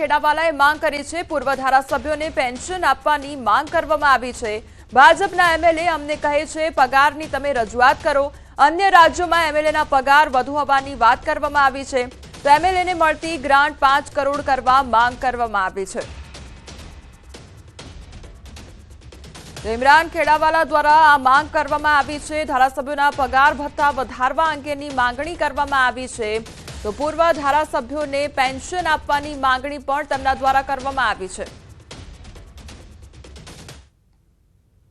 ખેડાવાલાએ માંગ કરી છે પૂર્વ ધારાસભ્યોને પેન્શન આપવાની માંગ કરવામાં આવી છે. ભાજપના એમએલએ અમને કહે છે, પગારની તમે રજૂઆત કરો. અન્ય રાજ્યોમાં એમએલએના પગાર વધુ હોવાની વાત કરવામાં આવી છે. તો એમએલએને મળતી ગ્રાન્ટ પાંચ કરોડ કરવા માંગ કરવામાં આવી છે. ઇમરાન ખેડાવાલા દ્વારા આ માંગ કરવામાં આવી છે. ધારાસભ્યોના પગાર ભથ્થા વધારવા અંગેની માંગણી કરવામાં આવી છે. તો પૂર્વ ધારાસભ્યોને પેન્શન આપવાની માંગણી પણ તેમના દ્વારા કરવામાં આવી છે.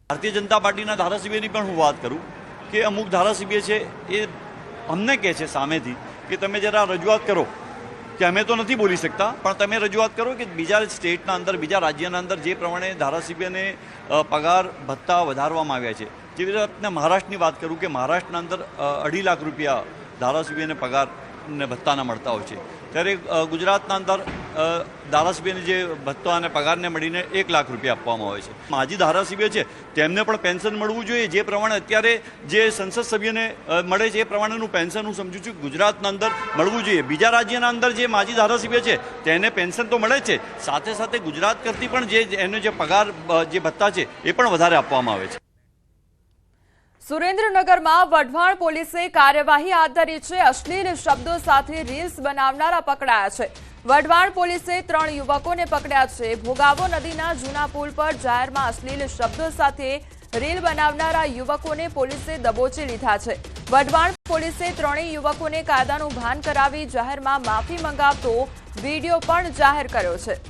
ભારતીય જનતા પાર્ટીના ધારાસભ્યની પણ હું વાત કરું કે અમુક ધારાસભ્ય છે એ અમને કહે છે સામેથી કે તમે જરા રજૂઆત કરો કે અમે તો નથી બોલી શકતા, પણ તમે રજૂઆત કરો કે બીજા સ્ટેટના અંદર, બીજા રાજ્યના અંદર જે પ્રમાણે ધારાસભ્યને પગાર ભત્તા વધારવામાં આવ્યા છે. જેવી રીતે મહારાષ્ટ્રની વાત કરું કે મહારાષ્ટ્રના અંદર અઢી લાખ રૂપિયા ધારાસભ્યને પગાર ને ભત્તાના મળતા હોય છે. ત્યારે ગુજરાતના અંદર ધારાસભ્યને જે ભત્તા અને પગારને મળીને એક લાખ રૂપિયા આપવામાં આવે છે. માજી ધારાસભ્ય છે, તેમને પણ પેન્શન મળવું જોઈએ. જે પ્રમાણે અત્યારે જે સંસદ સભ્યને મળે છે, એ પ્રમાણેનું પેન્શન હું સમજુ છું. ગુજરાતના અંદર મળવું જોઈએ. બીજા રાજ્યના અંદર જે માજી ધારાસભ્ય છે, તેને પેન્શન તો મળે છે. સાથે સાથે ગુજરાત કરતી પણ જે, એનો જે પગાર જે ભથ્થા છે, એ પણ વધારે આપવામાં આવે છે. સુરેન્દ્રનગરમાં વઢવાણ પોલીસે કાર્યવાહી હાથ ધરી છે. અશ્લીલ શબ્દો સાથે રીલ્સ બનાવનારા પકડાયા છે. વઢવાણ પોલીસે ત્રણ યુવકોને પકડ્યા છે. ભોગાવો નદીના જૂના પુલ પર જાહેરમાં અશ્લીલ શબ્દો સાથે રીલ બનાવનારા યુવકોને પોલીસે દબોચી લીધા છે. વઢવાણ પોલીસે ત્રણેય યુવકોને કાયદાનું ભાન કરાવી જાહેરમાં માફી મંગાવતો વીડિયો પણ જાહેર કર્યો છે.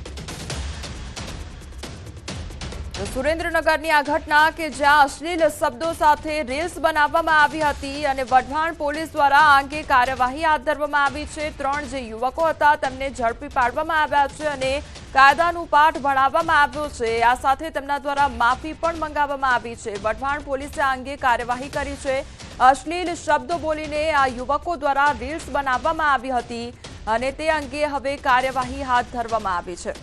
સુરેન્દ્રનગરની આ ઘટના કે જ્યાં અશ્લીલ શબ્દો સાથે રીલ્સ બનાવવામાં આવી હતી અને વઢવાણ પોલીસ દ્વારા આ અંગે કાર્યવાહી હાથ ધરવામાં આવી છે. ત્રણ જે યુવકો હતા તેમને ઝડપી પાડવામાં આવ્યા છે અને કાયદાનું પાઠ ભણાવવામાં આવ્યો છે. આ સાથે તેમના દ્વારા માફી પણ મંગાવવામાં આવી છે. વઢવાણ પોલીસે આ અંગે કાર્યવાહી કરી છે. અશ્લીલ શબ્દો બોલીને આ યુવકો દ્વારા રીલ્સ બનાવવામાં આવી હતી અને તે અંગે હવે કાર્યવાહી હાથ ધરવામાં આવી છે.